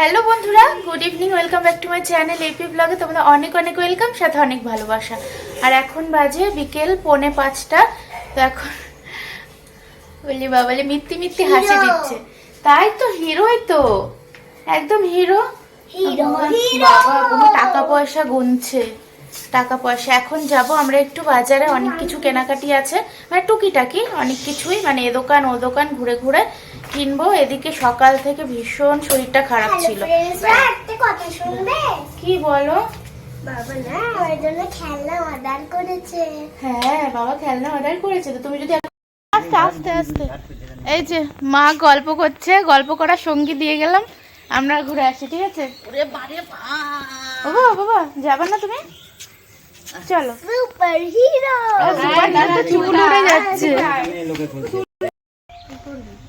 Hello বন্ধুরা good evening welcome back to my channel AP ব্লগে তোমাদের অনেক অনেক ওয়েলকাম সাথে অনেক ভালোবাসা। আর এখন বাজে বিকেল পৌনে পাঁচটা তো এখন বলি বাবালে মিত্তি মিত্তি হাসি দিচ্ছে। তাই তো হিরোই তো একদম হিরো। বাবা টাকা পয়সা গুনছে টাকা পয়সা। এখন যাব আমরা একটু বাজারে অনেক কিছু কেনাকাটি আছে মানে টুকিটাকি অনেক কিছুই মানে এ দোকান ও দোকান ঘুরে ঘুরে। কিনবো এদিকে সকাল থেকে ভীষণ শরীরটা খারাপ ছিল। কথা শুনবে? কি বলো? বাবা না আমার জন্য খেলনা অর্ডার করেছে। হ্যাঁ বাবা খেলনা অর্ডার করেছে তো তুমি যদি আস্তে আস্তে আস্তে। এই যে মা গল্প করছে গল্প করার সঙ্গী দিয়ে গেলাম। আমরা ঘুরে আসি ঠিক আছে? ও বাবা বাবা যাবে না তুমি? চলো। সুপার হিরো সুপারহিরো তো চুল উড়ে যাচ্ছে।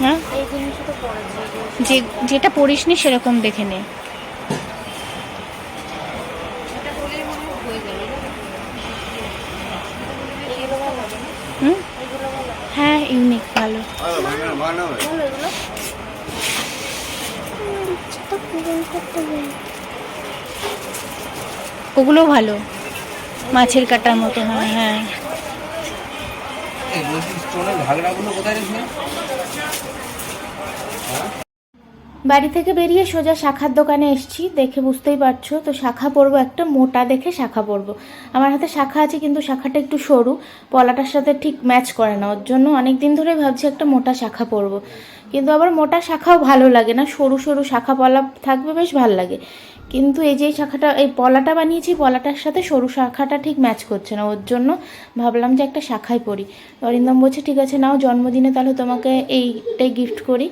হ্যাঁ? যে যেটা পড়িসনি সেরকম দেখে নে। হুম? হ্যাঁ ইউনিক ভালো। ওগুলো ভালো। মাছের কাটার মতো হয় হ্যাঁ। বাড়ি থেকে বেরিয়ে সোজা শাখার দোকানে এসেছি। দেখে বুঝতেই পারছ, তো শাখা পরবো, একটা মোটা দেখে শাখা পরবো। আমার হাতে শাখা আছে, কিন্তু শাখাটা একটু সরু, পলাটার সাথে ঠিক ম্যাচ করে না। ওর জন্য অনেক দিন ধরে ভাবছি একটা মোটা শাখা পরবো। কিন্তু আবার মোটা শাখাও ভালো লাগে না, সরু সরু শাখা পলা থাকবে, বেশ ভালো লাগে। কিন্তু এই যে শাখাটা, এই পলাটা বানিয়েছি, পলাটার সাথে সরু শাখাটা ঠিক ম্যাচ করছে না। ওর জন্য ভাবলাম যে একটা শাখায় পড়ি। অরিন্দম বলছে, ঠিক আছে, নাও জন্মদিনে তাহলে তোমাকে এইটাই গিফট করি।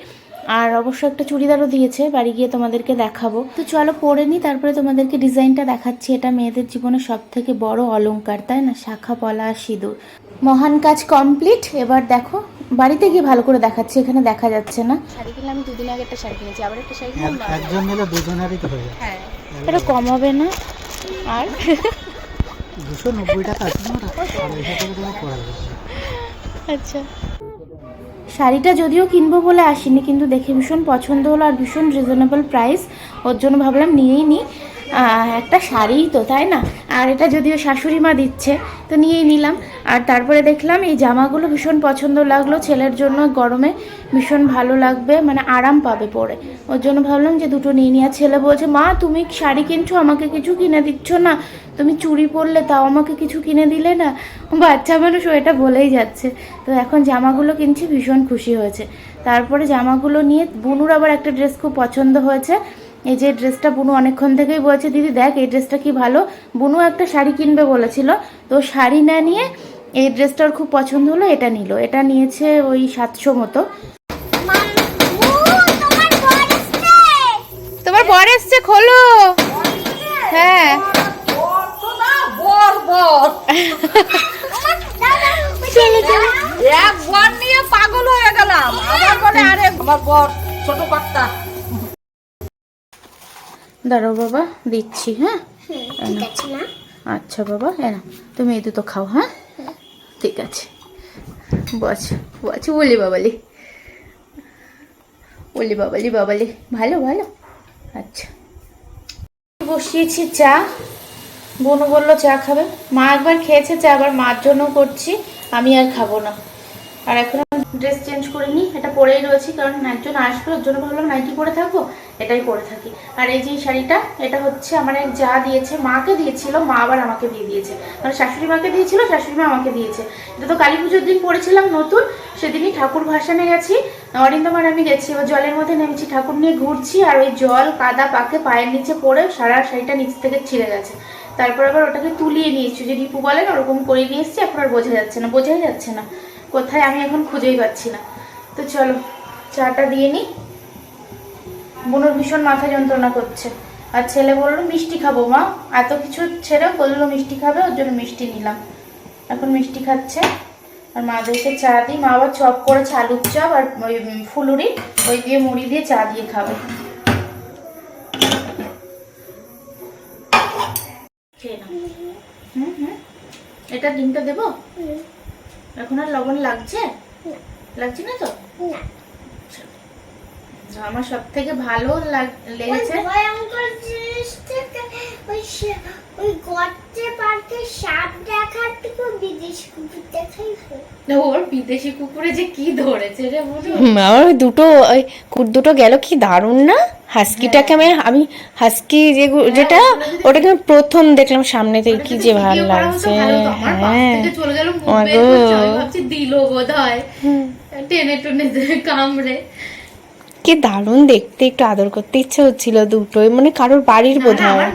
আর অবশ্য একটা চুড়িদারও দিয়েছে, বাড়ি গিয়ে তোমাদেরকে দেখাবো। তো চলো পরে নি, তারপরে তোমাদেরকে ডিজাইনটা দেখাচ্ছি। এটা মেয়েদের জীবনে সব থেকে বড় অলংকার, তাই না? শাখা, পলা, সিঁদুর। মহান কাজ কমপ্লিট। এবার দেখো বাড়িতে গিয়ে ভালো করে দেখাচ্ছি এখানে দেখা যাচ্ছে না। শাড়ি কিনলাম আমি দুদিন আগে একটা শাড়ি কিনেছি আবার একটা শাড়ি কিনলাম এক- একজন নিলে দুজনেরই তো হয়ে যায়। হ্যাঁ। এটা কম হবে না আর? দুশো নব্বই টাকা আছে না আচ্ছা। শাড়িটা যদিও কিনবো বলে আসিনি কিন্তু দেখে ভীষণ পছন্দ হলো আর ভীষণ রিজনেবল প্রাইস ওর জন্য ভাবলাম নিয়েই নিই একটা শাড়িই তো, তাই না? আর এটা যদিও শাশুড়ি মা দিচ্ছে, তো নিয়েই নিলাম। আর তারপরে দেখলাম এই জামাগুলো ভীষণ পছন্দ লাগল, ছেলের জন্য গরমে ভীষণ ভালো লাগবে মানে আরাম পাবে পরে। ওর জন্য ভাবলাম যে দুটো নিয়ে নিয়ে ছেলে বলছে, মা, তুমি শাড়ি কিনছো, আমাকে কিছু কিনে দিচ্ছ না। তুমি চুড়ি পরলে তাও আমাকে কিছু কিনে দিলে না? বাচ্চা মানুষ, ও এটা বলেই যাচ্ছে। তো এখন জামাগুলো কিনছি, ভীষণ খুশি হয়েছে। তারপরে জামাগুলো নিয়ে বুনুর আবার একটা ড্রেস খুব পছন্দ হয়েছে। এই যে ড্রেসটা বুনু অনেকক্ষণ থেকেই বলছে, দিদি, দেখ, এই ড্রেসটা কি ভালো? বুনু একটা শাড়ি কিনবে বলেছিল, তো শাড়ি না নিয়ে এই ড্রেসটার খুব পছন্দ হলো, এটা নিল। এটা নিয়েছে ওই সাতশো মতো। তোমার বর এসছে, খোলো। হ্যাঁ। বর নিয়ে পাগল হয়ে গেলাম। আবার বলে, আরে, আমার বর ছোট কর্তা দাঁড়াও বাবা দিচ্ছি হ্যাঁ? আচ্ছা বাবা হ্যাঁ তুমি এই দুটো খাও হ্যাঁ? ঠিক আছে। বস বস বলি বাবালি। বলি বাবালি বাবালি। ভালো ভালো। আচ্ছা। বসিয়েছি চা। বোনও বলল চা খাবে। মা একবার খেয়েছে চা আবার মার জন্য করছি। আমি আর খাব না। আর এখন ড্রেস চেঞ্জ করে নিই এটা পরেই রয়েছি, কারণ একজন আসবে, ওর জন্য ভাবলাম নাইটি পরে থাকব, এটাই পরে থাকি। আর এই যে শাড়িটা, এটা হচ্ছে আমার এক যা দিয়েছে, মাকে দিয়েছিল, মা আবার আমাকে দিয়ে দিয়েছে। মানে শাশুড়ি মাকে দিয়েছিল, শাশুড়ি মা আমাকে দিয়েছে। এটা তো কালী পুজোর দিন পরেছিলাম, নতুন, সেদিনই ঠাকুর ভাসানে গেছি। অরিন্দমার আমি গেছি, এবার জলের মধ্যে নেমেছি, ঠাকুর নিয়ে ঘুরছি, আর ওই জল, কাদা, পাকে পায়ের নিচে পড়ে সারা শাড়িটা নিচ থেকে ছিঁড়ে গেছে। তারপর আবার ওটাকে তুলিয়ে নিয়েছি যে রিপু বলেন ওরকম করে নিয়ে এসছি, এখন আর বোঝা যাচ্ছে না, বোঝাই যাচ্ছে না। কোথায় আমি এখন খুঁজেই পাচ্ছি না। তো চলো, চাটা দিয়ে নি। বোনের ভীষণ মাথা যন্ত্রণা করছে। আর ছেলে বলল, মিষ্টি খাব মা। এত কিছু ছেড়ে বলল, মিষ্টি খাবে, ওর জন্য মিষ্টি নিলাম। এখন মিষ্টি খাচ্ছে। আর মাদেরকে চা দিই। মা আবার চপ করেছে, আলুর চপ আর ওই ফুলুরি। ওই দিয়ে মুড়ি দিয়ে চা দিয়ে খাবে। এটা ডিমটা দেবো? এখন আর লবণ লাগছে? লাগছে না তো? আমার সব থেকে ভালো লাগ- লেগেছে ওই ওই গর্তে পার্কে সাপ দেখার থেকে বিদেশি কুকুর দেখাই ভালো। ওর বিদেশি কুকুরে যে কি ধরেছে রে বলু আমার ওই দুটো ওই কুট দুটো গেল কি দারুণ না? হাস্কিটাকে আমি আমি হাস্কি যে যেটা ওটাকে আমি প্রথম দেখলাম সামনে থেকে কি যে ভালো লাগছে। হ্যাঁ। দিল বোধ হয় টেনে টুনে কামড়ে। কি দারুণ দেখতে একটু আদর করতে ইচ্ছে হচ্ছিল দুটোই মানে কারোর বাড়ির বোধ হয়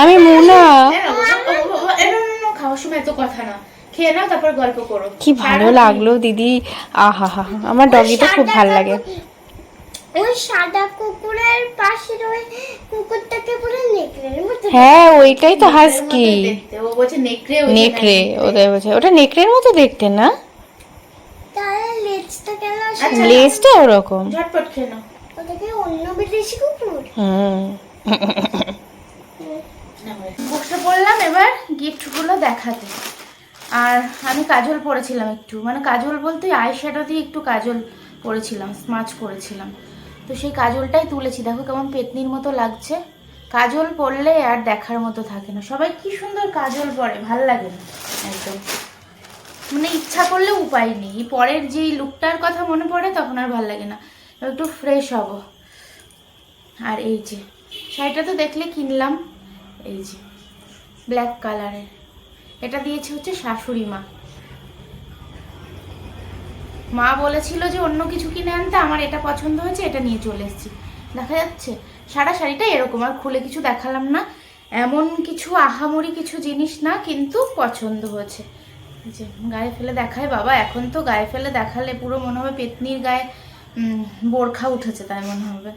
আমি মোনা খাওয়ার সময় এত কথা না। খেয়ে নাও তারপর গল্প করো। কি ভালো লাগল দিদি। আহা হা আমার ডগিটা খুব ভালো লাগে। ওই সাদা কুকুরের ওই কুকুরটাকে পুরো নেকড়ের মতো হ্যাঁ ওইটাই তো হাস্কি দেখতে। ও বলছে নেকড়ে নেকড়ে নেকড়ে। ওদের বলছে। ওটা নেকড়ের মতো দেখতে না? লেজটা কেন আচ্ছা, লেজটা ওরকম। ঝটপট খেয়ে নাও। ওটাকে অন্য বিদেশি কুকুর হুম। বসে পড়লাম এবার গিফটগুলো দেখাতে। আর আমি কাজল পরেছিলাম একটু। মানে কাজল বলতে আই শ্যাডো দিয়ে একটু কাজল পরেছিলাম স্মাচ করেছিলাম। তো সেই কাজলটাই তুলেছি। দেখো কেমন পেতনির মতো লাগছে। কাজল পরলে আর দেখার মতো থাকে না। সবাই কি সুন্দর কাজল পরে ভালো লাগে না। একদম। মানে ইচ্ছা করলে উপায় নেই। পরের যেই লুকটার কথা মনে পড়ে তখন আর ভালো লাগে না। একটু ফ্রেশ হব। আর এই যে, শাড়িটা তো দেখলে কিনলাম। এই যে ব্ল্যাক কালারের এটা দিয়েছে হচ্ছে শাশুড়ি মা। মা বলেছিল যে অন্য কিছু কিনে আনতে, আমার এটা পছন্দ হয়েছে, এটা নিয়ে চলে এসেছি। দেখা যাচ্ছে, সারা শাড়িটা এরকম, আর খুলে কিছু দেখালাম না। এমন কিছু আহামরি কিছু জিনিস না, কিন্তু পছন্দ হয়েছে। যে গায়ে ফেলে দেখায় বাবা এখন তো গায়ে ফেলে দেখালে পুরো মনে হবে পেতনির গায়ে বোরখা উঠেছে তাই মনে হবে।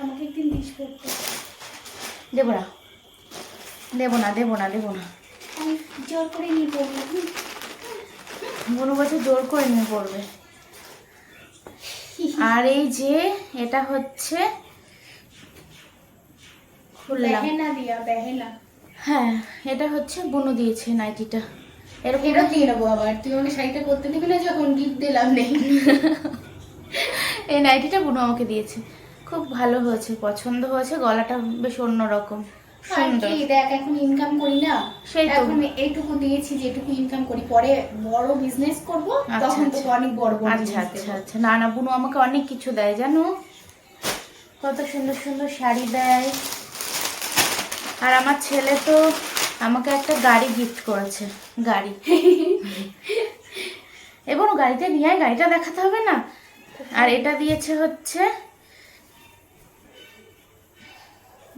আমাকে একদিন দিস পড়তে দেবো না। দেবো না দেবো না দেবো না। জোর করে নিয়ে পড়ব কোনো বছর জোর করে নিয়ে পড়বে। আর এই যে এটা হচ্ছে খুললাম। বেহেনা দিয়া বেহেনা। হ্যাঁ এটা হচ্ছে বুনু দিয়েছে নাইটিটা। এরকম দিয়ে নেব আবার। তুই আমাকে শাড়িটা করতে দিবি না যখন গিফট দিলাম নেই? এই নাইটিটা বুনু আমাকে দিয়েছে। খুব ভালো হয়েছে পছন্দ হয়েছে গলাটা বেশ অন্যরকম। সুন্দর। দেখ এখন ইনকাম করি না? সেই এখন এইটুকু দিয়েছি যেটুকু ইনকাম করি। পরে বড় বিজনেস করব আচ্ছা, তখন তো আচ্ছা। অনেক বড় বড় আচ্ছা আচ্ছা আচ্ছা। না না বুনু আমাকে অনেক কিছু দেয় জানো? কত সুন্দর সুন্দর শাড়ি দেয়। আর আমার ছেলে তো আমাকে একটা গাড়ি গিফট করেছে, গাড়ি। এবং গাড়িতে নিয়ে গাড়িটা দেখাতে হবে না। আর এটা দিয়েছে হচ্ছে,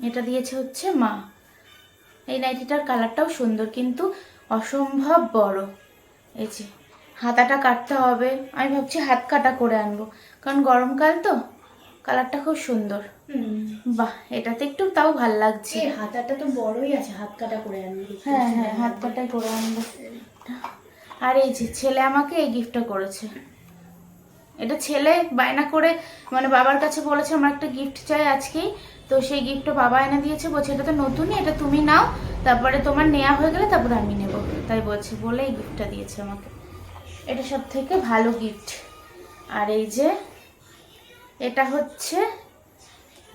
এটা দিয়েছে হচ্ছে মা। এই নাইটিটার কালারটাও সুন্দর, কিন্তু অসম্ভব বড়। এই যে, হাতাটা কাটতে হবে। আমি ভাবছি হাত কাটা করে আনব, কারণ গরমকাল তো। কালারটা খুব সুন্দর। বাহ এটাতে একটু তাও ভালো লাগছে। হাতাটা তো বড়ই আছে হাত কাটা করে আনবি। হ্যাঁ হ্যাঁ হাত কাটাই করে আনব। আর এই যে ছেলে আমাকে এই গিফটটা করেছে। এটা ছেলে বায়না করে মানে বাবার কাছে বলেছে আমার একটা গিফট চাই আজকেই। তো সেই গিফটটা বাবা এনে দিয়েছে বলছে এটা তো নতুনই এটা তুমি নাও। তারপরে তোমার নেওয়া হয়ে গেলে তারপরে আমি নেব। তাই বলছে বলে এই গিফটটা দিয়েছে আমাকে। এটা সব থেকে ভালো গিফট আর এই যে এটা হচ্ছে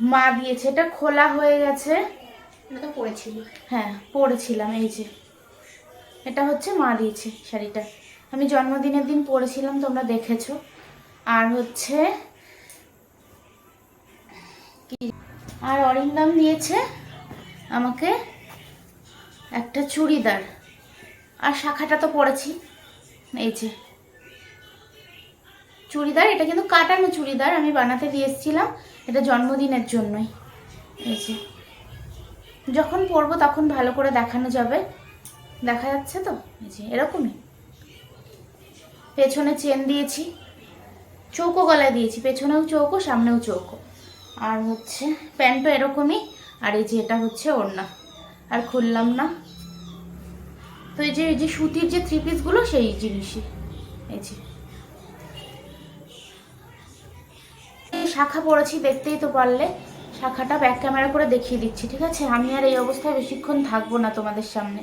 মা দিয়েছে এটা খোলা হয়ে গেছে। এটা তো পড়েছিল। হ্যাঁ পরেছিলাম এই যে। এটা হচ্ছে মা দিয়েছে শাড়িটা। আমি জন্মদিনের দিন পরেছিলাম তোমরা দেখেছ। আর হচ্ছে কি- আর অরিন্দম দিয়েছে আমাকে একটা চুড়িদার। আর শাখাটা তো পরেছি এই যে। চুড়িদার, এটা কিন্তু কাটানো চুড়িদার আমি বানাতে দিয়ে এসেছিলাম। এটা জন্মদিনের জন্যই। এই যখন পরবো তখন ভালো করে দেখানো যাবে। দেখা যাচ্ছে তো? এই যে, এরকমই। পেছনে চেন দিয়েছি। চৌকো গলায় দিয়েছি। পেছনেও চৌকো, সামনেও চৌকো। আর হচ্ছে প্যান্টও এরকমই। আর এই যে, এটা হচ্ছে ওড়না। আর খুললাম না। তো এই যে এই যে সুতির যে থ্রি পিসগুলো সেই জিনিসই। এই যে। শাখা পড়েছি দেখতেই তো পারলে। শাখাটা ব্যাক ক্যামেরা করে দেখিয়ে দিচ্ছি ঠিক আছে? আমি আর এই অবস্থায় বেশিক্ষণ থাকব না তোমাদের সামনে।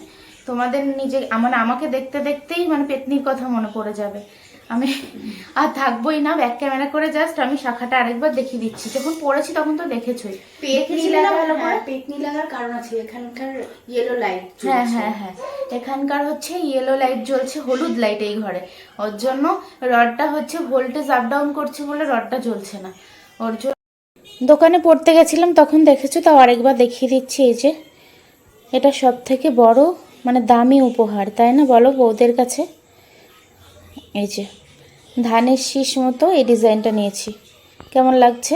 তোমাদের নিজে মানে আমাকে দেখতে দেখতেই মানে পেতনির কথা মনে পড়ে যাবে। আমি আর থাকবোই না ব্যাক ক্যামেরা করে জাস্ট আমি শাখাটা আরেকবার দেখিয়ে দিচ্ছি। যখন পড়েছি তখন তো দেখেছোই? পেটনি লাগার কারণ আছে এখানকার ইয়েলো লাইট হ্যাঁ হ্যাঁ হ্যাঁ। এখানকার হচ্ছে ইয়েলো লাইট জ্বলছে হলুদ লাইট এই ঘরে। ওর জন্য রডটা হচ্ছে ভোল্টেজ আপ ডাউন করছে বলে রডটা জ্বলছে না। ওর দোকানে পড়তে গেছিলাম তখন দেখেছ তাও আরেকবার দেখিয়ে দিচ্ছি এই যে। এটা সব থেকে বড় মানে দামি উপহার তাই না বলো বৌদের কাছে? এই যে ধানের শীষ মতো এই ডিজাইনটা নিয়েছি। কেমন লাগছে?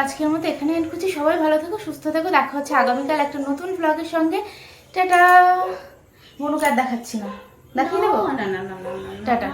আজকের মতো এখানে এন্ড করছি। সবাই ভালো থেকো সুস্থ থেকো। দেখা হচ্ছে আগামীকাল একটা নতুন ব্লগের সঙ্গে। টাটা! মনুকার দেখাচ্ছি না। দেখিয়ে দেবো? না টাটা।